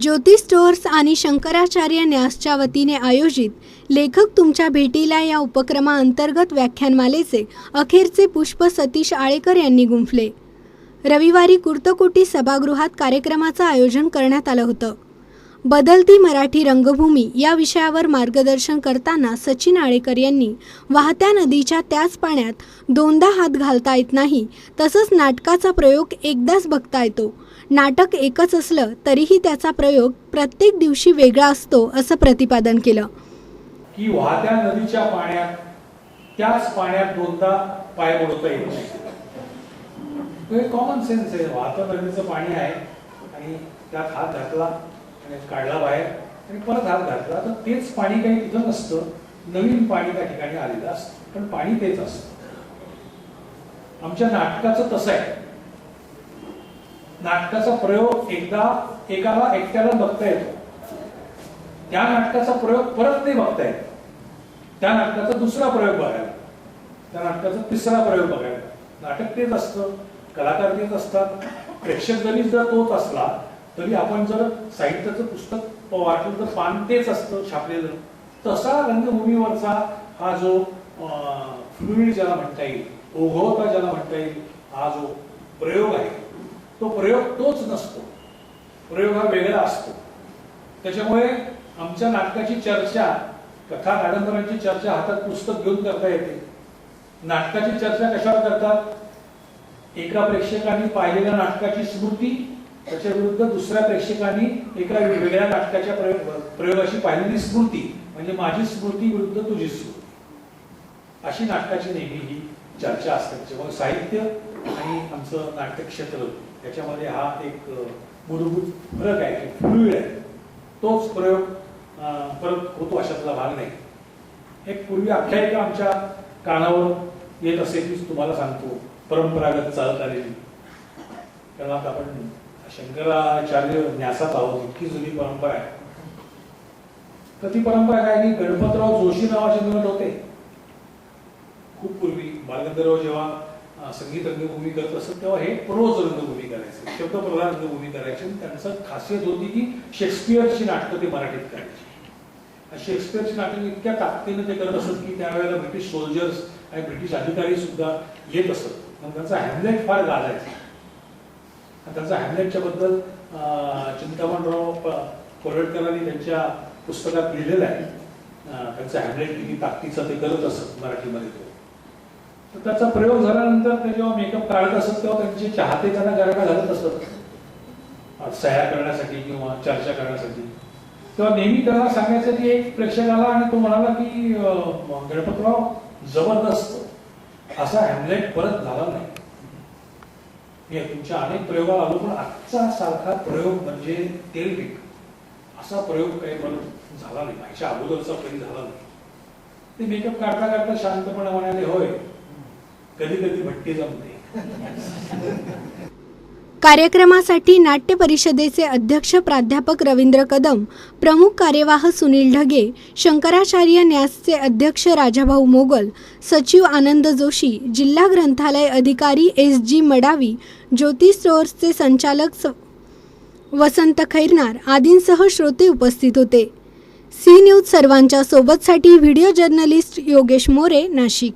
ज्योती stores आणि शंकराचार्य न्यासच्या वतीने आयोजित लेखक तुमच्या भेटीला या उपक्रमाअंतर्गत व्याख्यानमालेचे अखेरचे पुष्प सतीश आळेकर यांनी गुंफले. रविवारी कुर्तकोटी सभागृहात कार्यक्रमाचं आयोजन करण्यात आलं होतं. बदलती मराठी रंगभूमी या विषयावर मार्गदर्शन करताना सचिन आळेकर यांनी वाहत्या नदीच्या त्याच पाण्यात दोनदा हात घालता येत नाही तसंच नाटकाचा प्रयोग एकदाच बघता येतो. नाटक एकच असलं तरीही त्याचा प्रयोग प्रत्येक दिवशी वेगळा असतो असं प्रतिपादन केलं. की वाहत्या नदीच्या पाण्यात त्याच पाण्यात दोनदा पाय बुडवता येत नाही. कॉमन सेन्स आहे. वाहतं नदीचं पाणी आहे आणि त्यात हात घातला आणि काढला बाहेर आणि परत हात घातला. तर तेच पाणी काही तिथं नसतं. नवीन पाणी त्या ठिकाणी आलेलं असतं. पण पाणी तेच असतं. आमच्या नाटकाचं तसं आहे. नाटकाचा प्रयोग एकदा एकाला एकट्याला बघता येतो. त्या नाटकाचा प्रयोग परत नाही बघता येत. त्या नाटकाचा दुसरा प्रयोग बघायला. त्या नाटकाचा तिसरा प्रयोग बघायला. नाटक तेच असतं कलाकार तेच असतात. प्रेक्षक जरी जर तोच असला तरी आपण जर साहित्याचं पुस्तक वाचलं तर पान तेच असतं छापलेलं. तसा रंगभूमीवरचा हा जो फ्लुईड ज्याला म्हणता येईल ओघवता ज्याला म्हणता येईल हा जो प्रयोग आहे तो प्रयोग तोच नसतो. प्रयोग हा वेगळा असतो. त्याच्यामुळे आमच्या नाटकाची चर्चा कथा कादंबऱ्यांची चर्चा हातात पुस्तक घेऊन करता येते. नाटकाची चर्चा कशावर करतात? एका प्रेक्षकाने पाहिलेल्या नाटकाची स्मृती त्याच्या विरुद्ध दुसऱ्या प्रेक्षकांनी एका वेगळ्या नाटकाच्या प्रयोग प्रयोगाची पाहिलेली स्मृती म्हणजे माझी स्मृती विरुद्ध तुझी स्मृती. अशी नाटकाची नेहमी ही चर्चा असते. त्याच्यामुळे साहित्य आणि आमचं नाटक क्षेत्र याच्यामध्ये हा एक मूलभूत फरक आहे की फ्लुइड आहे. तोच प्रयोग परत होतो अशातला भाग नाही. एक पूर्वी आख्यायिका आमच्या कानावर येत असेल मीच तुम्हाला सांगतो परंपरागत चालत आलेली कारण आता आपण शंकराचार्य न्यासात आहोत इतकी जुनी परंपरा आहे. तर ती परंपरा काय की गणपतराव जोशी नावाचे निवड होते. खूप पूर्वी बालगंधर्व जेव्हा संगीत रंगभूमी करत असत तेव्हा हे प्रोज रंगभूमी करायचे. शब्दप्रधान रंगभूमी करायचे आणि त्यांचं खासियत होती की शेक्सपियरची नाटकं ते मराठीत करायची. शेक्सपियरची नाटकं इतक्या ताकदीने ते करत असत की त्यावेळेला ब्रिटिश सोल्जर्स आणि ब्रिटिश अधिकारी सुद्धा येत असत. मग त्यांचा हॅमलेट फार गाजायचा. आणि त्यांचा हॅमलेटच्या बद्दल चिंतामणराव कोरडकरांनी त्यांच्या पुस्तकात लिहिलेलं आहे. त्यांचं हॅमलेट किती ताकदीचं ते करत असत मराठीमध्ये तो. तर त्याचा प्रयोग झाल्यानंतर ते जेव्हा मेकअप काढत असत तेव्हा त्यांचे चाहते त्यांना गरबा घालत असत सह्या करण्यासाठी किंवा चर्चा करण्यासाठी. तेव्हा नेहमी त्याला सांगायचं की एक प्रेक्षक आला आणि तो म्हणाला की गणपतराव जबरदस्त. असा हॅमलेट परत झाला नाही. हे तुमच्या अनेक प्रयोगाला आलो पण आजचा सारखा प्रयोग म्हणजे तेलपीक असा प्रयोग काही परत झाला नाही. माझ्या अगोदरचा कधी झाला नाही. ते मेकअप काढता काढता शांतपणे म्हणाले होय कधी कधी भट्टी जमते. कार्यक्रमासाठी नाट्य परिषदेचे अध्यक्ष प्राध्यापक रवींद्र कदम प्रमुख कार्यवाह सुनील ढगे शंकराचार्य न्यासचे अध्यक्ष राजाभाऊ मोगल सचिव आनंद जोशी जिल्हा ग्रंथालय अधिकारी एस जी मडावी ज्योती स्टोअर्सचे संचालक स- वसंत खैरनार आदींसह श्रोते उपस्थित होते. सी न्यूज सर्वांच्या सोबतसाठी व्हिडिओ जर्नलिस्ट योगेश मोरे नाशिक.